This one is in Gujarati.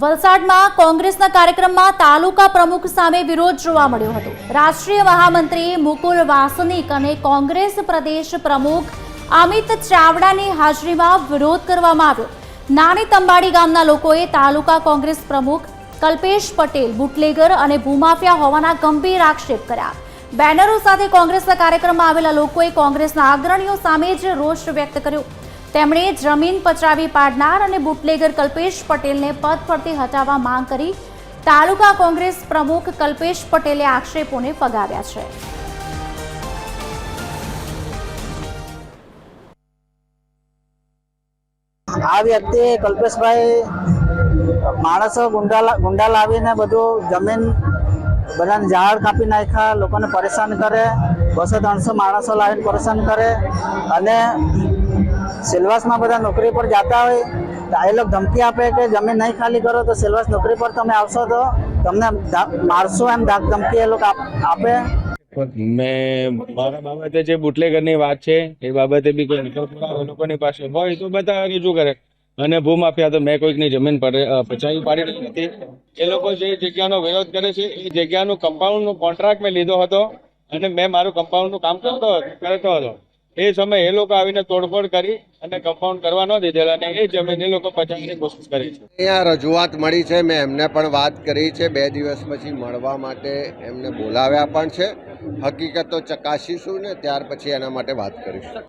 વલસાડમાં કોંગ્રેસના કાર્યક્રમમાં તાલુકા પ્રમુખ સામે વિરોધ જોવા મળ્યો હતો. રાષ્ટ્રીય મહામંત્રી મુકુલ વાસનિક અને કોંગ્રેસ પ્રદેશ પ્રમુખ અમિત ચાવડાની હાજરીમાં વિરોધ કરવામાં આવ્યો. નાની તંબાડી ગામના લોકોએ તાલુકા કોંગ્રેસ પ્રમુખ કલ્પેશ પટેલ, બુટલેગર અને ભૂમાફિયા હોવાના ગંભીર આક્ષેપ કર્યા. બેનરો સાથે કોંગ્રેસના કાર્યક્રમમાં આવેલા લોકોએ કોંગ્રેસના અગ્રણીઓ સામે જ રોષ વ્યક્ત કર્યો. તેમણે જમીન પચાવી પાડનાર અને બુટલેગર કલ્પેશ પટેલને પદ પરથી હટાવવા માંગ કરી તાલુકા કોંગ્રેસ પ્રમુખ કલ્પેશ પટેલે આક્ષેપોને ફગાવ્યા છે. આ વ્યક્તિ કલ્પેશભાઈ માણસો ગુંડા ગુંડા લાવીને બધું જમીન બધાને ઝાડ કાપી નાખ્યા, લોકોને પરેશાન કરે, બસો ત્રણસો માણસો લાવીને પરેશાન કરે અને સિલવાસમાં બધા નોકરી પર જતા હોય, તો એ લોકો ધમકી આપે કે જમીન નહીં ખાલી કરો તો સિલવાસ નોકરી પર તમે આવશો તો તમને મારશો એમ ધમકી એ લોકો આપે મેં, મારા બાબતે જે બુટલેગરની વાત છે, એ બાબતે બી કોઈ લોકોની પાસે હોય તો બધા રજૂ કરે. અને ભૂમાફિયા તો મેં કોઈકની જમીન પર પચાવી પાડી નથી. એ લોકો જે જગ્યાનો વિરોધ કરે છે, એ જગ્યાનું કમ્પાઉન્ડનો કોન્ટ્રાક્ટ મેં લીધો હતો અને મેં મારું કમ્પાઉન્ડનું કામ કરતો કરતો હતો. એ સમયે એ લોકો આવીને તોડફોડ કરી અને કમ્પાઉન્ડ કરવા ન દીધેલા અને એ જમીન એ લોકો પચાવવાની કોશિશ કરી છે. અહીંયા રજૂઆત મળી છે, મેં એમને પણ વાત કરી છે, બે દિવસ પછી મળવા માટે એમને બોલાવ્યા પણ છે. હકીકતો ચકાસીશું ને, ત્યાર પછી એના માટે વાત કરીશું.